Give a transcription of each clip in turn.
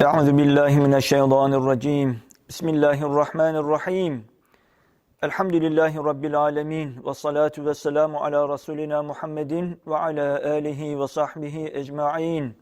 Euzu billahi mineşşeytanirracim. Bismillahirrahmanirrahim. Elhamdülillahi rabbil alamin ve salatu vesselamu ala rasulina Muhammedin ve ala alihi ve sahbihi ecmaîn.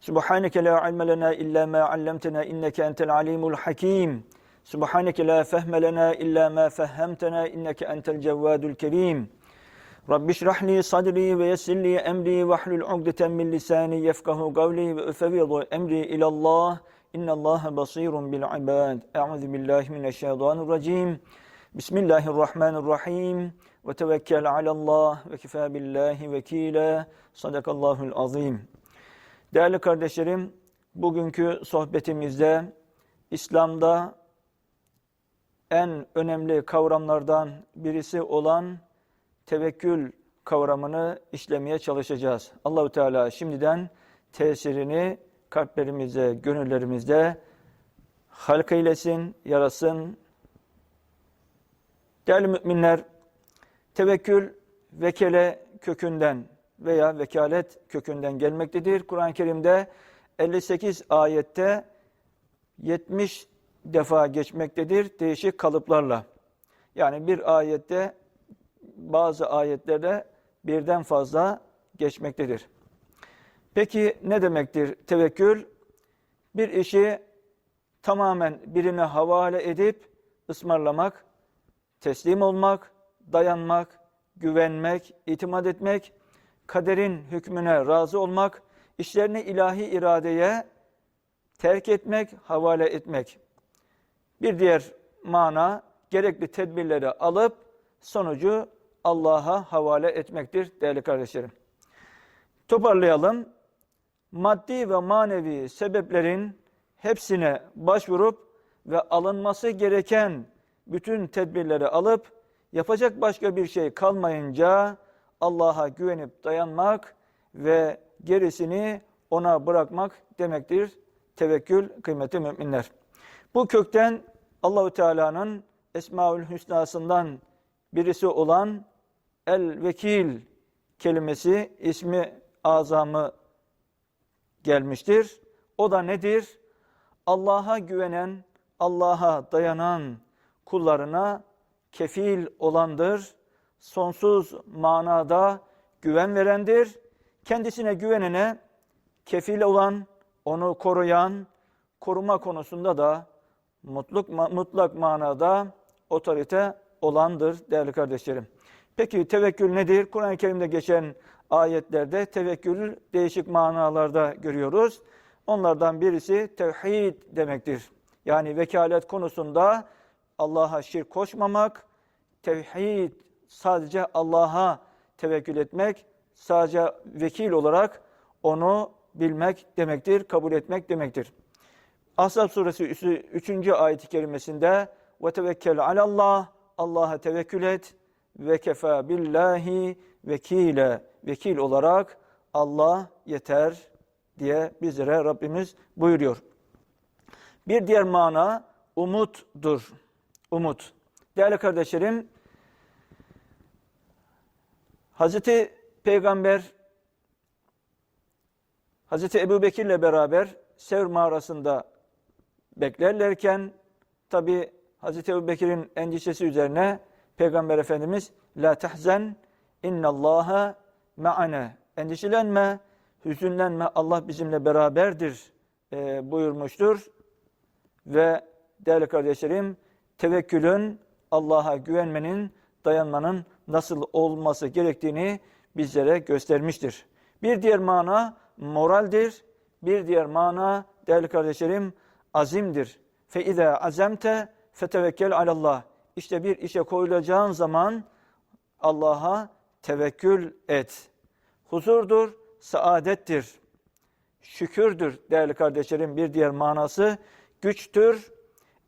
Subhaneke la ilme lena illa ma allamtena inneke entel alimul hakim. Subhaneke la fehme lena illa ma fehhemtena inneke entel cevvadul kerim. Rabbi şrah li sadri ve yessir li emri ve hlul ugdeten min lisani yefkahu kavli ve üfevidu emri ilallah. İnnallâhe basirun bil ibad. Euzu billahi mineşşeytanirracim. Bismillahirrahmanirrahim. Ve tevekkel alallah ve kifâ billahi vekîlâ. Sadakallahul azim. Değerli kardeşlerim, bugünkü sohbetimizde İslam'da en önemli kavramlardan birisi olan tevekkül kavramını işlemeye çalışacağız. Allahu Teala şimdiden tesirini kalplerimizde, gönüllerimizde halk eylesin, yarasın. Değerli müminler, tevekkül vekele kökünden veya vekalet kökünden gelmektedir. Kur'an-ı Kerim'de 58 ayette 70 defa geçmektedir değişik kalıplarla. Yani bir ayette bazı ayetlerde birden fazla geçmektedir. Peki ne demektir tevekkül? Bir işi tamamen birine havale edip ısmarlamak, teslim olmak, dayanmak, güvenmek, itimat etmek, kaderin hükmüne razı olmak, işlerini ilahi iradeye terk etmek, havale etmek. Bir diğer mana gerekli tedbirleri alıp sonucu Allah'a havale etmektir değerli kardeşlerim. Toparlayalım. Maddi ve manevi sebeplerin hepsine başvurup ve alınması gereken bütün tedbirleri alıp yapacak başka bir şey kalmayınca Allah'a güvenip dayanmak ve gerisini ona bırakmak demektir. Tevekkül kıymetli müminler. Bu kökten Allahu Teala'nın Esmaül Hüsna'sından birisi olan El-Vekil kelimesi ismi azamı gelmiştir. O da nedir? Allah'a güvenen, Allah'a dayanan kullarına kefil olandır. Sonsuz manada güven verendir. Kendisine güvenene kefil olan, onu koruyan, koruma konusunda da mutlak, mutlak manada otorite olandır değerli kardeşlerim. Peki tevekkül nedir? Kur'an-ı Kerim'de geçen ayetlerde tevekkül değişik manalarda görüyoruz. Onlardan birisi tevhid demektir. Yani vekalet konusunda Allah'a şirk koşmamak, tevhid sadece Allah'a tevekkül etmek, sadece vekil olarak onu bilmek demektir, kabul etmek demektir. Ahzab suresi 3. ayet-i kerimesinde ve tevekkel alallah Allah'a tevekkül et ve kefa billahi vekile vekil olarak Allah yeter diye bizlere Rabbimiz buyuruyor. Bir diğer mana umuttur. Umut. Değerli kardeşlerim, Hazreti Peygamber Hazreti Ebu Bekir'le beraber Sevr mağarasında beklerlerken tabi Hazreti Ebu Bekir'in endişesi üzerine Peygamber Efendimiz La tahzen innallaha ma'ane Endişelenme, hüzünlenme Allah bizimle beraberdir e, buyurmuştur. Ve değerli kardeşlerim tevekkülün Allah'a güvenmenin, dayanmanın nasıl olması gerektiğini bizlere göstermiştir. Bir diğer mana moraldir. Bir diğer mana değerli kardeşlerim azimdir. Fe izâ azemte fetevekkel alallah. İşte bir işe koyulacağın zaman Allah'a tevekkül et. Huzurdur, saadettir, şükürdür değerli kardeşlerim. Bir diğer manası güçtür.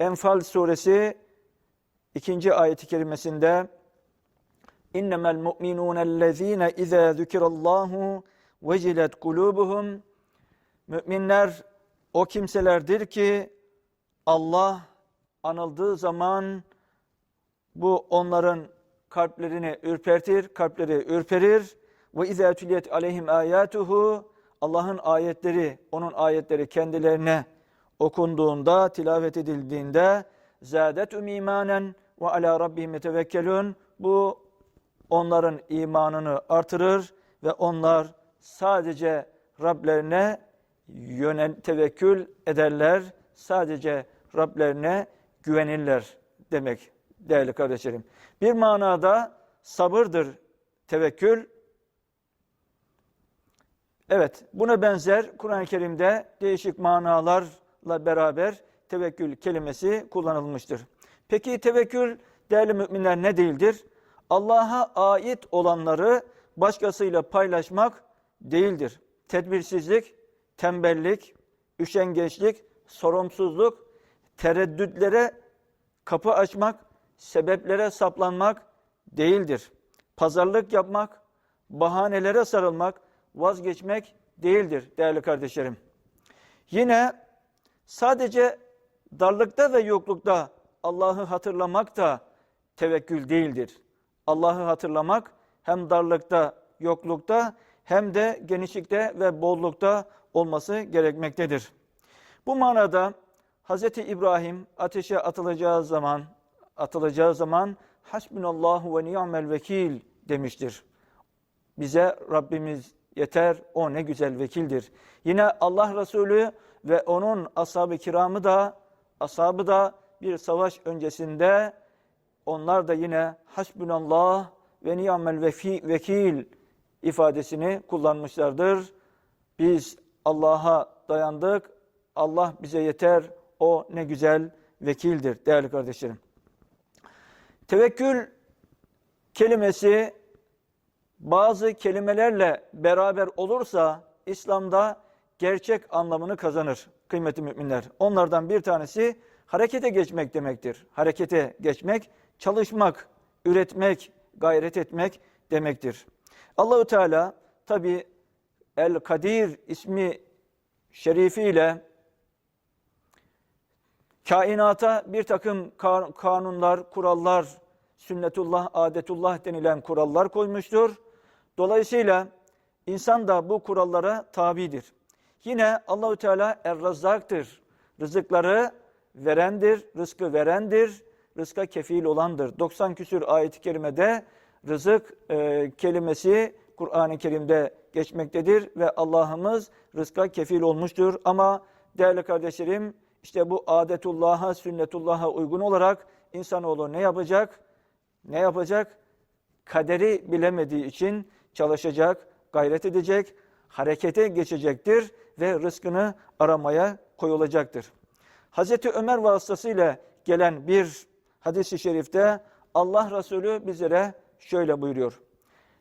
Enfal suresi ikinci ayeti kerimesinde İnnemel mu'minûnellezîne izâ zükirallâhu vecilet kulûbuhum Müminler o kimselerdir ki Allah anıldığı zaman bu onların kalplerini ürpertir, kalpleri ürperir. Ve izâ tüliyet aleyhim âyâtuhu Allah'ın ayetleri, onun ayetleri kendilerine okunduğunda, tilavet edildiğinde zâdetüm imanen ve alâ rabbihim yetevekkelûn. Bu onların imanını artırır ve onlar sadece Rablerine yönel tevekkül ederler. Sadece Rablerine güvenirler demek değerli kardeşlerim. Bir manada sabırdır tevekkül. Evet, buna benzer Kur'an-ı Kerim'de değişik manalarla beraber tevekkül kelimesi kullanılmıştır. Peki tevekkül değerli müminler ne değildir? Allah'a ait olanları başkasıyla paylaşmak değildir. Tedbirsizlik, tembellik, üşengeçlik, sorumsuzluk, tereddütlere kapı açmak, sebeplere saplanmak değildir. Pazarlık yapmak, bahanelere sarılmak, vazgeçmek değildir değerli kardeşlerim. Yine sadece darlıkta ve yoklukta Allah'ı hatırlamak da tevekkül değildir. Allah'ı hatırlamak hem darlıkta, yoklukta hem de genişlikte ve bollukta olması gerekmektedir. Bu manada Hz. İbrahim ateşe atılacağı zaman atılacağı zaman hasbunallahu ve ni'mel vekil demiştir. Bize Rabbimiz yeter, o ne güzel vekildir. Yine Allah Resulü ve onun ashab-ı kiramı da, ashabı da bir savaş öncesinde onlar da yine hasbunallah ve ni'mel vekil ifadesini kullanmışlardır. Biz Allah'a dayandık, Allah bize yeter, o ne güzel vekildir değerli kardeşlerim. Tevekkül kelimesi bazı kelimelerle beraber olursa İslam'da gerçek anlamını kazanır kıymetli müminler. Onlardan bir tanesi harekete geçmek demektir. Harekete geçmek, çalışmak, üretmek, gayret etmek demektir. Allahu Teala tabi El Kadir ismi şerifiyle kainata bir takım kanunlar, kurallar, sünnetullah, adetullah denilen kurallar koymuştur. Dolayısıyla insan da bu kurallara tabidir. Yine Allahü Teala Er-Razzak'tır. Rızıkları verendir, rızkı verendir, rızka kefil olandır. 90 küsür ayet-i kerimede rızık e, kelimesi Kur'an-ı Kerim'de geçmektedir ve Allah'ımız rızka kefil olmuştur. Ama değerli kardeşlerim işte bu adetullah'a, sünnetullah'a uygun olarak insanoğlu ne yapacak? Ne yapacak? Kaderi bilemediği için çalışacak, gayret edecek, harekete geçecektir ve rızkını aramaya koyulacaktır. Hazreti Ömer vasıtasıyla gelen bir hadis-i şerifte Allah Resulü bizlere şöyle buyuruyor.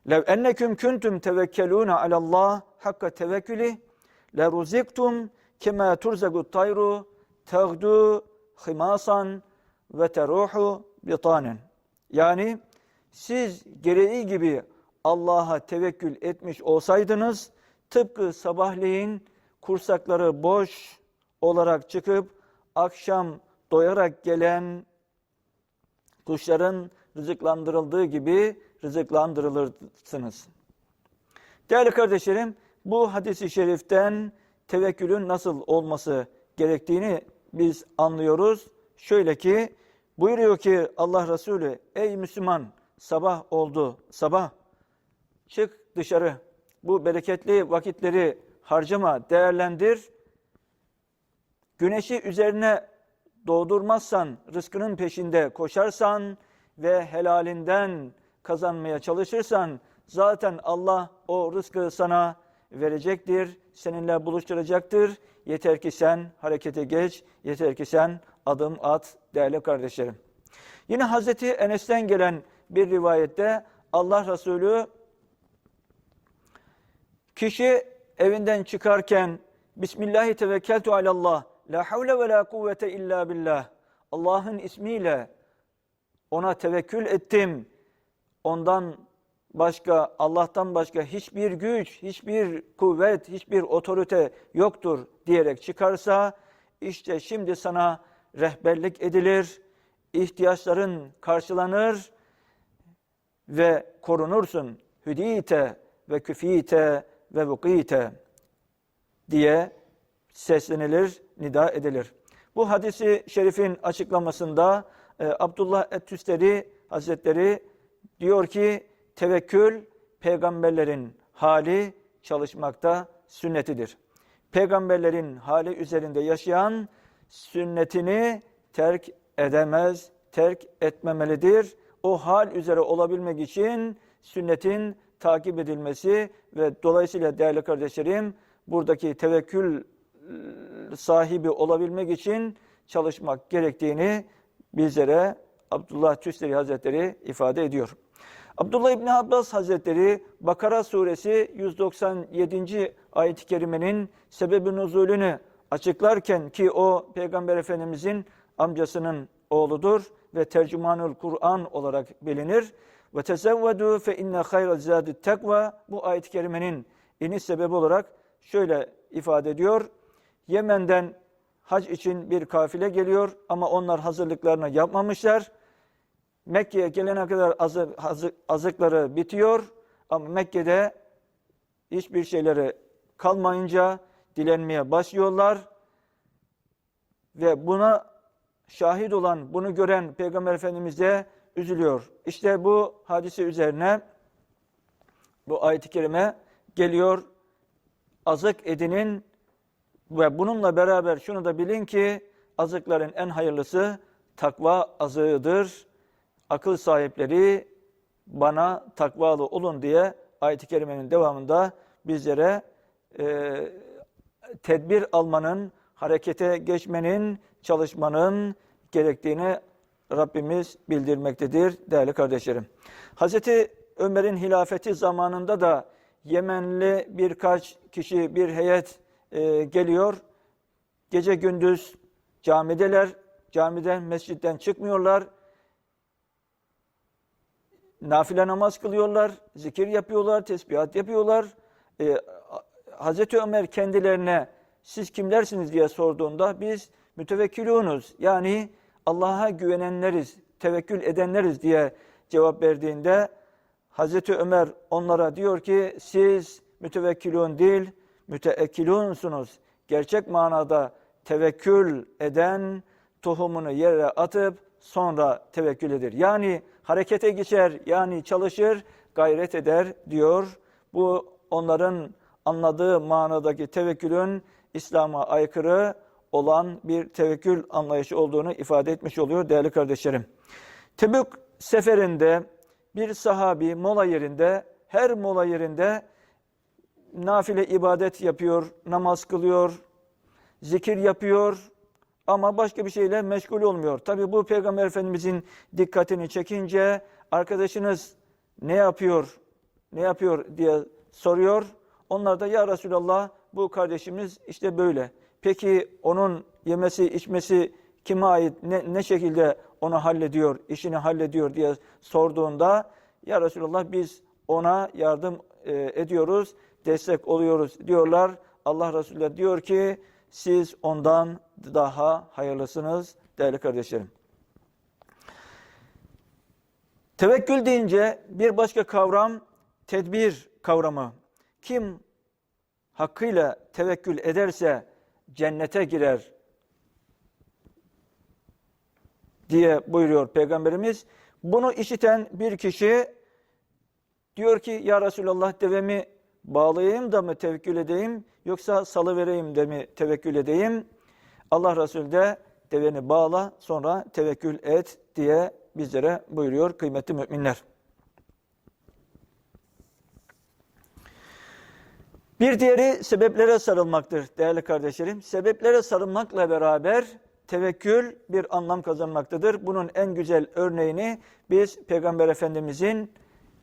Lev enneküm kuntum tevekkelûne alallah hakka tevekkülih le ruziktum kema turzagu tayru teğdu himasan ve teruhu bitanen. Yani siz gereği gibi Allah'a tevekkül etmiş olsaydınız tıpkı sabahleyin kursakları boş olarak çıkıp akşam doyarak gelen kuşların rızıklandırıldığı gibi rızıklandırılırsınız. Değerli kardeşlerim, bu hadisi şeriften tevekkülün nasıl olması gerektiğini biz anlıyoruz. Şöyle ki, buyuruyor ki Allah Resulü, ey Müslüman sabah oldu, sabah çık dışarı, bu bereketli vakitleri harcama, değerlendir. Güneşi üzerine doğdurmazsan, rızkının peşinde koşarsan ve helalinden kazanmaya çalışırsan zaten Allah o rızkı sana verecektir, seninle buluşturacaktır. Yeter ki sen harekete geç, yeter ki sen adım at değerli kardeşlerim. Yine Hazreti Enes'ten gelen bir rivayette Allah Resulü kişi evinden çıkarken Bismillahi tevekkeltu alallah La havle ve la kuvvete illa billah. Allah'ın ismiyle ona tevekkül ettim. Ondan başka, Allah'tan başka hiçbir güç, hiçbir kuvvet, hiçbir otorite yoktur diyerek çıkarsa, işte şimdi sana rehberlik edilir, ihtiyaçların karşılanır ve korunursun. Hüdite ve küfite ve vukite diye seslenilir, nida edilir. Bu hadisi şerifin açıklamasında e, Abdullah Et-Tüsteri Hazretleri diyor ki tevekkül peygamberlerin hali çalışmakta sünnetidir. Peygamberlerin hali üzerinde yaşayan sünnetini terk edemez, terk etmemelidir. O hal üzere olabilmek için sünnetin takip edilmesi ve dolayısıyla değerli kardeşlerim buradaki tevekkül sahibi olabilmek için çalışmak gerektiğini bizlere Abdullah Tüsteri Hazretleri ifade ediyor. Abdullah İbni Abbas Hazretleri Bakara suresi 197. ayet-i kerimenin sebebi nuzulünü açıklarken ki o Peygamber Efendimizin amcasının oğludur ve tercümanul Kur'an olarak bilinir. Ve tezevvedu fe inne hayra zâdü tekva bu ayet-i kerimenin iniş sebebi olarak şöyle ifade ediyor. Yemen'den hac için bir kafile geliyor ama onlar hazırlıklarını yapmamışlar. Mekke'ye gelene kadar azı, azı, azıkları bitiyor ama Mekke'de hiçbir şeyleri kalmayınca dilenmeye başlıyorlar. Ve buna şahit olan, bunu gören Peygamber Efendimiz de üzülüyor. İşte bu hadise üzerine bu ayet-i kerime geliyor. Azık edinin ve bununla beraber şunu da bilin ki azıkların en hayırlısı takva azığıdır. Akıl sahipleri bana takvalı olun diye ayet-i kerimenin devamında bizlere e, tedbir almanın, harekete geçmenin, çalışmanın gerektiğini Rabbimiz bildirmektedir değerli kardeşlerim. Hazreti Ömer'in hilafeti zamanında da Yemenli birkaç kişi, bir heyet e, geliyor. Gece gündüz camideler, camiden, mescitten çıkmıyorlar. Nafile namaz kılıyorlar, zikir yapıyorlar, tesbihat yapıyorlar. E, Hazreti Ömer kendilerine siz kimlersiniz diye sorduğunda biz mütevekkilunuz yani Allah'a güvenenleriz, tevekkül edenleriz diye cevap verdiğinde Hazreti Ömer onlara diyor ki siz mütevekkilun değil müteekkilunsunuz. Gerçek manada tevekkül eden tohumunu yere atıp sonra tevekkül eder. Yani harekete geçer, yani çalışır, gayret eder diyor. Bu onların anladığı manadaki tevekkülün İslam'a aykırı olan bir tevekkül anlayışı olduğunu ifade etmiş oluyor değerli kardeşlerim. Tebük seferinde bir sahabi mola yerinde, her mola yerinde nafile ibadet yapıyor, namaz kılıyor, zikir yapıyor ama başka bir şeyle meşgul olmuyor. Tabi bu Peygamber Efendimizin dikkatini çekince arkadaşınız ne yapıyor, ne yapıyor diye soruyor. Onlar da ya Resulallah bu kardeşimiz işte böyle. Peki onun yemesi, içmesi kime ait, ne, ne şekilde onu hallediyor, işini hallediyor diye sorduğunda ya Resulallah biz ona yardım e, ediyoruz, destek oluyoruz diyorlar. Allah Resulü diyor ki siz ondan daha hayırlısınız değerli kardeşlerim. Tevekkül deyince bir başka kavram tedbir kavramı. Kim hakkıyla tevekkül ederse cennete girer diye buyuruyor Peygamberimiz. Bunu işiten bir kişi diyor ki ya Resulallah devemi bağlayayım da mı tevekkül edeyim yoksa salı vereyim de mi tevekkül edeyim? Allah Resulü de deveni bağla sonra tevekkül et diye bizlere buyuruyor kıymetli müminler. Bir diğeri sebeplere sarılmaktır değerli kardeşlerim. Sebeplere sarılmakla beraber tevekkül bir anlam kazanmaktadır. Bunun en güzel örneğini biz Peygamber Efendimizin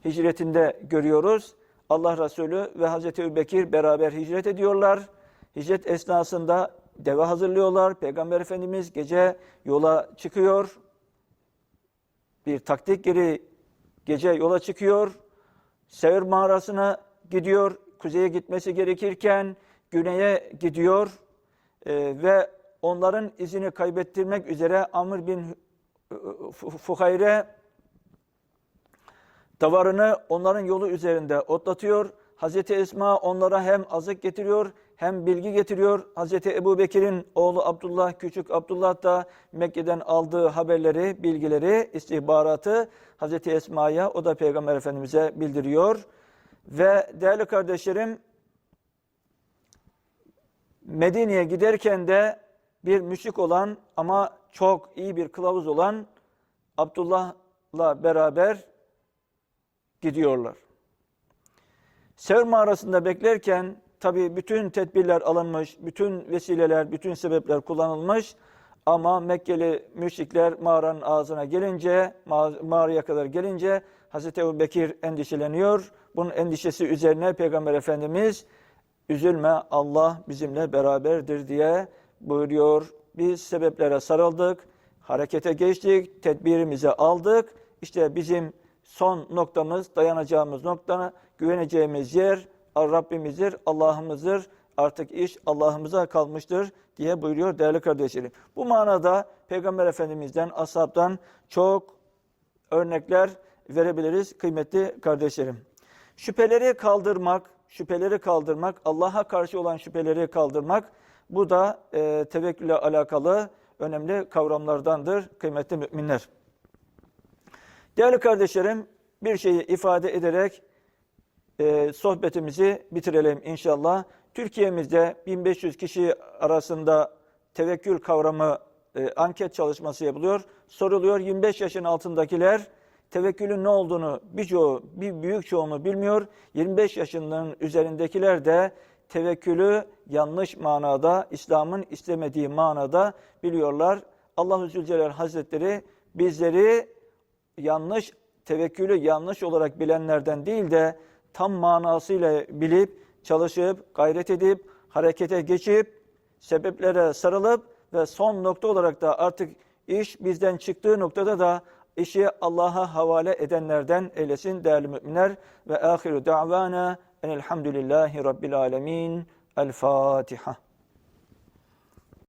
hicretinde görüyoruz. Allah Resulü ve Hazreti Ebubekir beraber hicret ediyorlar. Hicret esnasında deve hazırlıyorlar. Peygamber Efendimiz gece yola çıkıyor. Bir taktik geri gece yola çıkıyor. Sevr mağarasına gidiyor kuzeye gitmesi gerekirken güneye gidiyor e, ve onların izini kaybettirmek üzere Amr bin Fuhayre davarını onların yolu üzerinde otlatıyor. Hazreti Esma onlara hem azık getiriyor hem bilgi getiriyor. Hazreti Ebu Bekir'in oğlu Abdullah, küçük Abdullah da Mekke'den aldığı haberleri, bilgileri, istihbaratı Hazreti Esma'ya, o da Peygamber Efendimiz'e bildiriyor. Ve değerli kardeşlerim, Medine'ye giderken de bir müşrik olan ama çok iyi bir kılavuz olan Abdullah'la beraber gidiyorlar. Sevr mağarasında beklerken tabi bütün tedbirler alınmış, bütün vesileler, bütün sebepler kullanılmış ama Mekkeli müşrikler mağaranın ağzına gelince, mağaraya kadar gelince Hazreti Ebu Bekir endişeleniyor. Bunun endişesi üzerine Peygamber Efendimiz üzülme Allah bizimle beraberdir diye buyuruyor. Biz sebeplere sarıldık, harekete geçtik, tedbirimizi aldık. İşte bizim son noktamız, dayanacağımız nokta, güveneceğimiz yer Rabbimizdir, Allah'ımızdır. Artık iş Allah'ımıza kalmıştır diye buyuruyor değerli kardeşlerim. Bu manada Peygamber Efendimiz'den, ashabtan çok örnekler verebiliriz kıymetli kardeşlerim. Şüpheleri kaldırmak, şüpheleri kaldırmak, Allah'a karşı olan şüpheleri kaldırmak, bu da e, tevekkülle alakalı önemli kavramlardandır kıymetli müminler. Değerli kardeşlerim, bir şeyi ifade ederek e, sohbetimizi bitirelim inşallah. Türkiye'mizde 1500 kişi arasında tevekkül kavramı e, anket çalışması yapılıyor. Soruluyor 25 yaşın altındakiler tevekkülün ne olduğunu birçoğu, bir büyük çoğunluğu bilmiyor. 25 yaşının üzerindekiler de tevekkülü yanlış manada, İslam'ın istemediği manada biliyorlar. Allah-u Zülcelal Hazretleri bizleri yanlış, tevekkülü yanlış olarak bilenlerden değil de tam manasıyla bilip, çalışıp, gayret edip, harekete geçip, sebeplere sarılıp ve son nokta olarak da artık iş bizden çıktığı noktada da işi Allah'a havale edenlerden eylesin değerli müminler. Ve ahiru da'vana enelhamdülillahi rabbil alemin. El Fatiha.